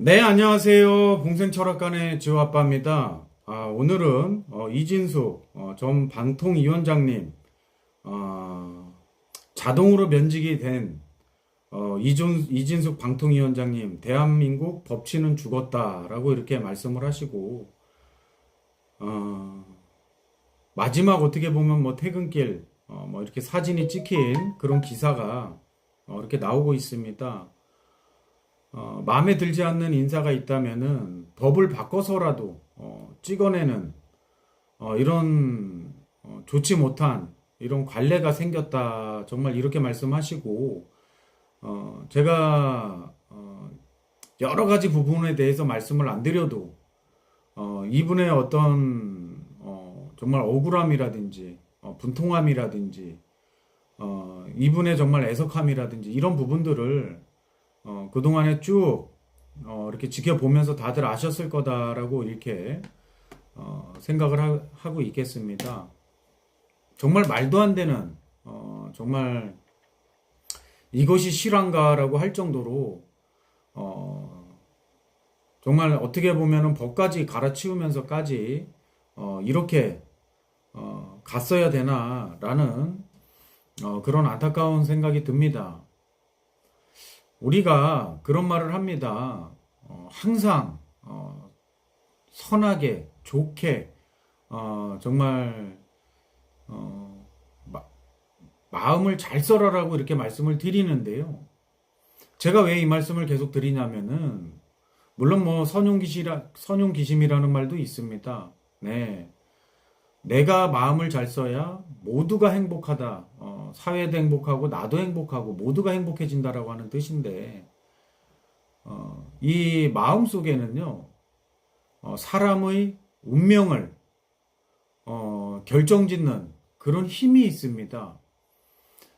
네, 안녕하세요. 봉생철학관의 지호 아빠입니다. 아, 오늘은 어, 이진숙 어, 전 방통위원장님 어, 자동으로 면직이 된 어, 이준, 이진숙 방통위원장님 대한민국 법치는 죽었다라고 이렇게 말씀을 하시고 어, 마지막 어떻게 보면 뭐 퇴근길 어, 뭐 이렇게 사진이 찍힌 그런 기사가 어, 이렇게 나오고 있습니다. 어, 마음에 들지 않는 인사가 있다면은 법을 바꿔서라도 어, 찍어내는 어, 이런 어, 좋지 못한 이런 관례가 생겼다. 정말 이렇게 말씀하시고 어, 제가 어, 여러 가지 부분에 대해서 말씀을 안 드려도 어, 이분의 어떤 어, 정말 억울함이라든지 어, 분통함이라든지 어, 이분의 정말 애석함이라든지 이런 부분들을 어, 그동안에 쭉 어, 이렇게 지켜보면서 다들 아셨을 거다라고 이렇게 어, 생각을 하, 하고 있겠습니다. 정말 말도 안 되는 어, 정말 이것이 실화인가라고 할 정도로 어, 정말 어떻게 보면은 법까지 갈아치우면서까지 어, 이렇게 어, 갔어야 되나라는 어, 그런 안타까운 생각이 듭니다. 우리가 그런 말을 합니다. 어, 항상 어, 선하게 좋게 어, 정말 어, 마, 마음을 잘 써라라고 이렇게 말씀을 드리는데요. 제가 왜 이 말씀을 계속 드리냐면은 물론 뭐 선용기시라 선용기심이라는 말도 있습니다. 네. 내가 마음을 잘 써야 모두가 행복하다. 어, 사회도 행복하고 나도 행복하고 모두가 행복해진다라고 하는 뜻인데 어, 이 마음 속에는요 어, 사람의 운명을 어, 결정짓는 그런 힘이 있습니다.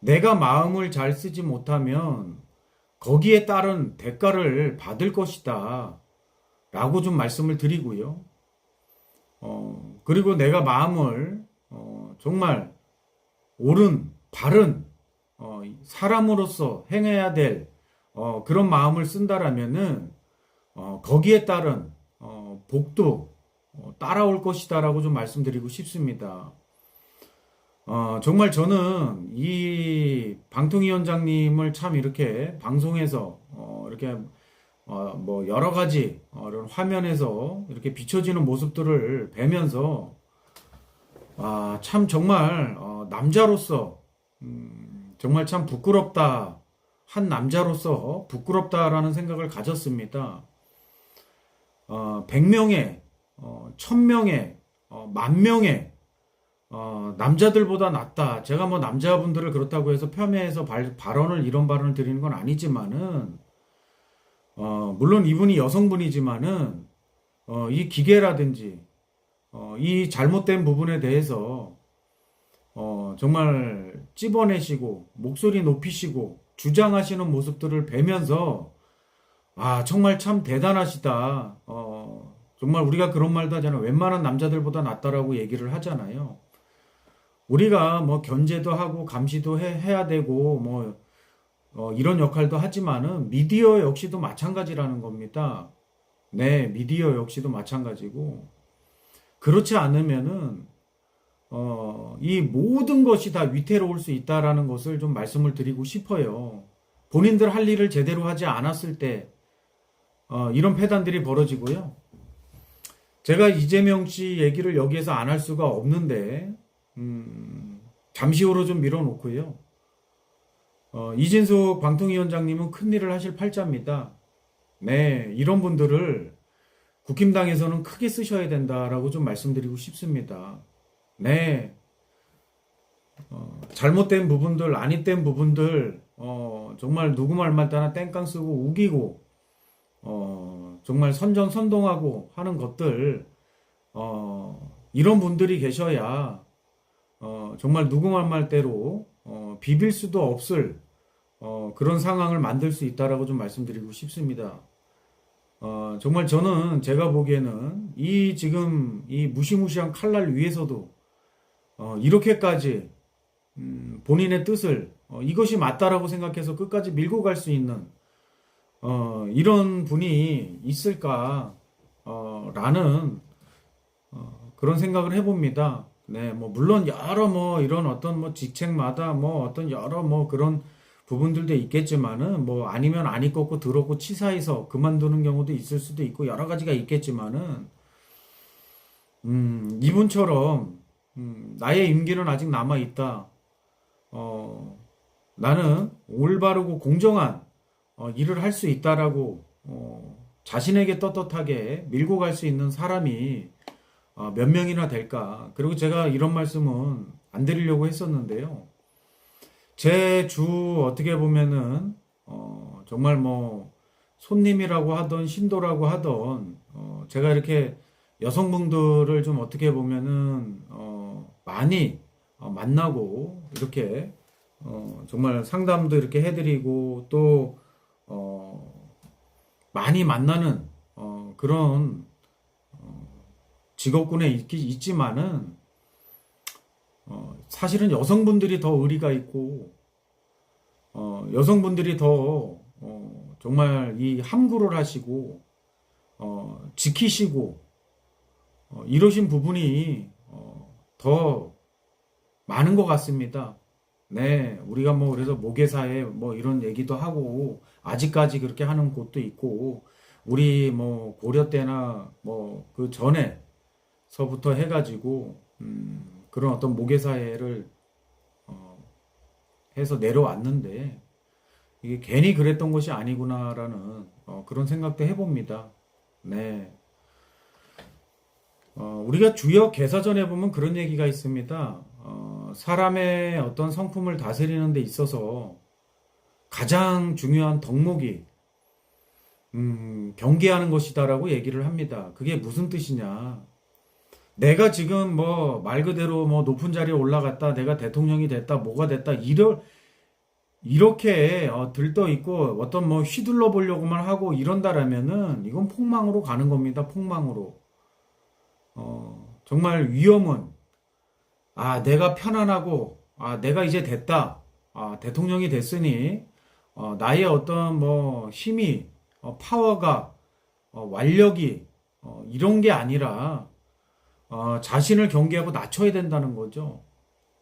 내가 마음을 잘 쓰지 못하면 거기에 따른 대가를 받을 것이다. 라고 좀 말씀을 드리고요. 어, 그리고 내가 마음을 어, 정말 옳은 바른 어, 사람으로서 행해야 될 어, 그런 마음을 쓴다라면은 어, 거기에 따른 어, 복도 어, 따라올 것이다라고 좀 말씀드리고 싶습니다. 어, 정말 저는 이 방통위원장님을 참 이렇게 방송에서 어, 이렇게 어, 뭐 여러 가지 어, 이런 화면에서 이렇게 비춰지는 모습들을 뵈면서 아, 참 정말 어, 남자로서 음, 정말 참 부끄럽다 한 남자로서 부끄럽다라는 생각을 가졌습니다. 어, 100명의 어, 1000명의 어, 만 명의 어, 남자들보다 낫다. 제가 뭐 남자분들을 그렇다고 해서 폄훼해서 발, 발언을 이런 발언을 드리는 건 아니지만은 어, 물론 이분이 여성분이지만은 어, 이 기계라든지 어, 이 잘못된 부분에 대해서 어, 정말 찝어내시고 목소리 높이시고 주장하시는 모습들을 뵈면서 아 정말 참 대단하시다. 어, 정말 우리가 그런 말도 하잖아요. 웬만한 남자들보다 낫다라고 얘기를 하잖아요. 우리가 뭐 견제도 하고 감시도 해, 해야 되고 뭐 어, 이런 역할도 하지만은 미디어 역시도 마찬가지라는 겁니다. 네, 미디어 역시도 마찬가지고 그렇지 않으면은 어, 이 모든 것이 다 위태로울 수 있다라는 것을 좀 말씀을 드리고 싶어요. 본인들 할 일을 제대로 하지 않았을 때 어, 이런 폐단들이 벌어지고요. 제가 이재명 씨 얘기를 여기에서 안 할 수가 없는데 음, 잠시 후로 좀 밀어놓고요. 어, 이진숙 방통위원장님은 큰 일을 하실 팔자입니다. 네, 이런 분들을 국힘당에서는 크게 쓰셔야 된다라고 좀 말씀드리고 싶습니다. 네, 어, 잘못된 부분들, 아니된 부분들, 어, 정말 누구 말 맞다나 땡깡 쓰고 우기고, 어, 정말 선전 선동하고 하는 것들, 어, 이런 분들이 계셔야, 어, 정말 누구 말 말대로, 어, 비빌 수도 없을, 어, 그런 상황을 만들 수 있다라고 좀 말씀드리고 싶습니다. 어, 정말 저는 제가 보기에는 이 지금 이 무시무시한 칼날 위에서도 어, 이렇게까지 음, 본인의 뜻을 어, 이것이 맞다라고 생각해서 끝까지 밀고 갈 수 있는 어, 이런 분이 있을까, 어, 라는, 어, 그런 생각을 해봅니다. 네, 뭐, 물론 여러 뭐, 이런 어떤 뭐, 직책마다 뭐, 어떤 여러 뭐, 그런 부분들도 있겠지만은, 뭐, 아니면 안 입고 들었고 치사해서 그만두는 경우도 있을 수도 있고, 여러 가지가 있겠지만은, 음, 이분처럼, 음, 나의 임기는 아직 남아 있다. 어, 나는 올바르고 공정한 어, 일을 할 수 있다라고 어, 자신에게 떳떳하게 밀고 갈 수 있는 사람이 어, 몇 명이나 될까? 그리고 제가 이런 말씀은 안 드리려고 했었는데요. 제 주 어떻게 보면은 어, 정말 뭐 손님이라고 하던 신도라고 하던 어, 제가 이렇게 여성분들을 좀 어떻게 보면은 어, 많이 어, 만나고 이렇게 어, 정말 상담도 이렇게 해드리고 또 어, 많이 만나는 어, 그런 어, 직업군에 있, 있지만은 어, 사실은 여성분들이 더 의리가 있고 어, 여성분들이 더 어, 정말 이 함구를 하시고 어, 지키시고 어, 이러신 부분이 어, 더 많은 것 같습니다. 네, 우리가 뭐 그래서 모계사에 뭐 이런 얘기도 하고 아직까지 그렇게 하는 곳도 있고 우리 뭐 고려 때나 뭐 그 전에서부터 해가지고 음, 그런 어떤 모계사회를 어, 해서 내려왔는데 이게 괜히 그랬던 것이 아니구나라는 어, 그런 생각도 해봅니다. 네. 어, 우리가 주역 개사전에 보면 그런 얘기가 있습니다. 어, 사람의 어떤 성품을 다스리는 데 있어서 가장 중요한 덕목이 음, 경계하는 것이다라고 얘기를 합니다. 그게 무슨 뜻이냐? 내가 지금 뭐 말 그대로 뭐 높은 자리에 올라갔다, 내가 대통령이 됐다, 뭐가 됐다, 이럴 이렇게 어, 들떠 있고 어떤 뭐 휘둘러 보려고만 하고 이런다라면은 이건 폭망으로 가는 겁니다. 폭망으로. 어, 정말 위험은 아, 내가 편안하고 아, 내가 이제 됐다. 아, 대통령이 됐으니 어, 나의 어떤 뭐 힘이 어, 파워가 어, 완력이 어, 이런 게 아니라 어, 자신을 경계하고 낮춰야 된다는 거죠.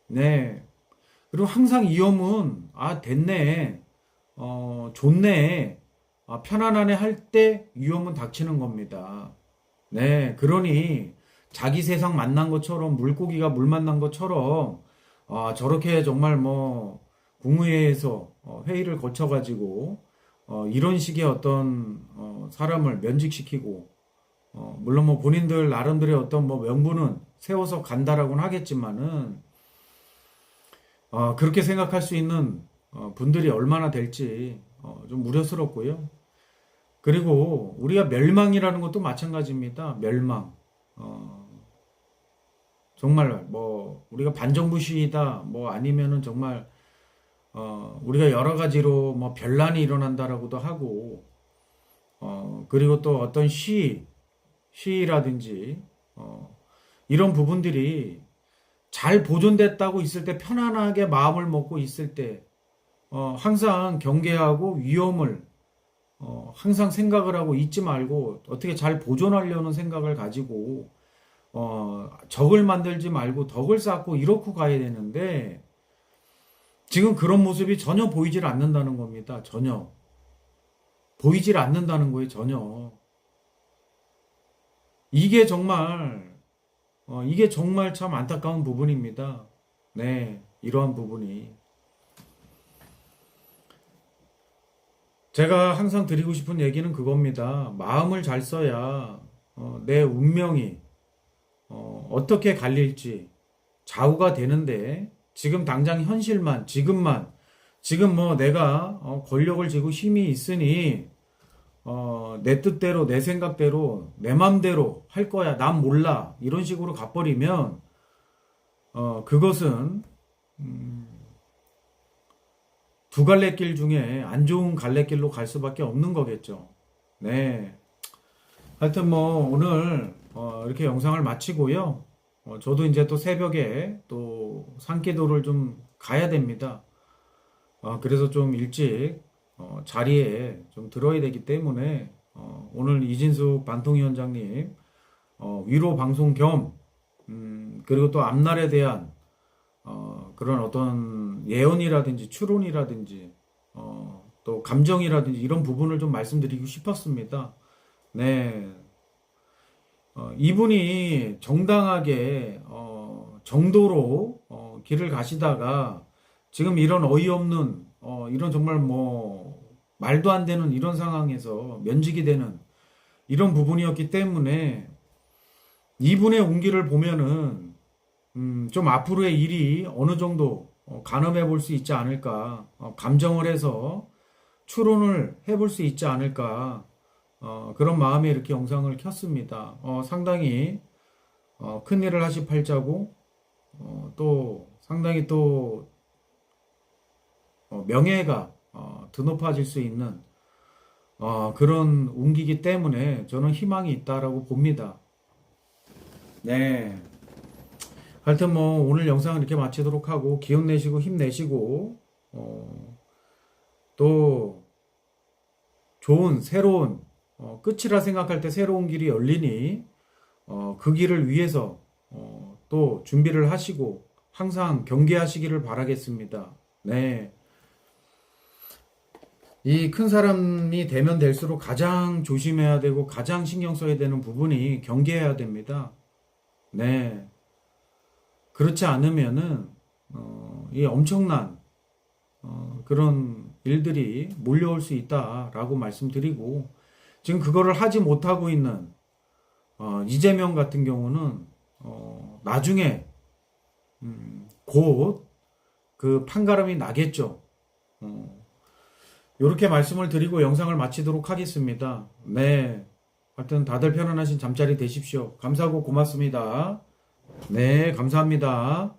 네. 그리고 항상 위험은 아 됐네, 어 좋네, 아, 편안하네 할 때 위험은 닥치는 겁니다. 네, 그러니 자기 세상 만난 것처럼 물고기가 물 만난 것처럼 아, 저렇게 정말 뭐 국무회의에서 어, 회의를 거쳐가지고 어, 이런 식의 어떤 어, 사람을 면직시키고 어, 물론 뭐 본인들 나름대로의 어떤 뭐 명분은 세워서 간다라고는 하겠지만은 어, 그렇게 생각할 수 있는 어, 분들이 얼마나 될지 어, 좀 우려스럽고요. 그리고 우리가 멸망이라는 것도 마찬가지입니다. 멸망. 어, 정말 뭐 우리가 반정부 시위다 뭐 아니면은 정말 어, 우리가 여러 가지로 뭐 변란이 일어난다라고도 하고 어, 그리고 또 어떤 시 시라든지 어, 이런 부분들이 잘 보존됐다고 있을 때 편안하게 마음을 먹고 있을 때 어, 항상 경계하고 위험을 어, 항상 생각을 하고 잊지 말고 어떻게 잘 보존하려는 생각을 가지고 어, 적을 만들지 말고 덕을 쌓고 이렇게 가야 되는데 지금 그런 모습이 전혀 보이질 않는다는 겁니다. 전혀 보이질 않는다는 거예요. 전혀 이게 정말 어, 이게 정말 참 안타까운 부분입니다. 네, 이러한 부분이. 제가 항상 드리고 싶은 얘기는 그겁니다. 마음을 잘 써야 어, 내 운명이 어, 떻게 갈릴지 좌우가 되는데 지금 당장 현실만 지금만 지금 뭐 내가 어, 권력을 쥐고 힘이 있으니 어, 내 뜻대로, 내 생각대로, 내 맘대로 할 거야. 난 몰라. 이런 식으로 가버리면, 어, 그것은, 음, 두 갈래 길 중에 안 좋은 갈래길로 갈 수밖에 없는 거겠죠. 네. 하여튼 뭐, 오늘, 어, 이렇게 영상을 마치고요. 어, 저도 이제 또 새벽에 또 산기도를 좀 가야 됩니다. 어, 그래서 좀 일찍 어, 자리에 좀 들어야 되기 때문에 어, 오늘 이진숙 반통위원장님 어, 위로 방송 겸 음, 그리고 또 앞날에 대한 어, 그런 어떤 예언이라든지 추론이라든지 어, 또 감정이라든지 이런 부분을 좀 말씀드리고 싶었습니다. 네. 어, 이분이 정당하게 어, 정도로 어, 길을 가시다가 지금 이런 어이없는 어, 이런 정말 뭐 말도 안 되는 이런 상황에서 면직이 되는 이런 부분이었기 때문에 이분의 운기를 보면은 음, 좀 앞으로의 일이 어느 정도 어, 가늠해 볼 수 있지 않을까 어, 감정을 해서 추론을 해볼 수 있지 않을까 어, 그런 마음에 이렇게 영상을 켰습니다. 어, 상당히 어, 큰 일을 하실 팔자고 어, 또 상당히 또 어, 명예가 어, 드높아질 수 있는 어, 그런 운기기 때문에 저는 희망이 있다라고 봅니다. 네. 하여튼 뭐 오늘 영상을 이렇게 마치도록 하고 기운 내시고 힘내시고 어, 또 좋은 새로운 어, 끝이라 생각할 때 새로운 길이 열리니 어, 그 길을 위해서 어, 또 준비를 하시고 항상 경계하시기를 바라겠습니다. 네. 이 큰 사람이 되면 될수록 가장 조심해야 되고 가장 신경 써야 되는 부분이 경계해야 됩니다. 네. 그렇지 않으면은 어, 이 엄청난 어, 그런 일들이 몰려올 수 있다라고 말씀드리고 지금 그거를 하지 못하고 있는 어, 이재명 같은 경우는 어, 나중에 음, 곧그 판가름이 나겠죠. 어, 이렇게 말씀을 드리고 영상을 마치도록 하겠습니다. 네. 하여튼 다들 편안하신 잠자리 되십시오. 감사하고 고맙습니다. 네, 감사합니다.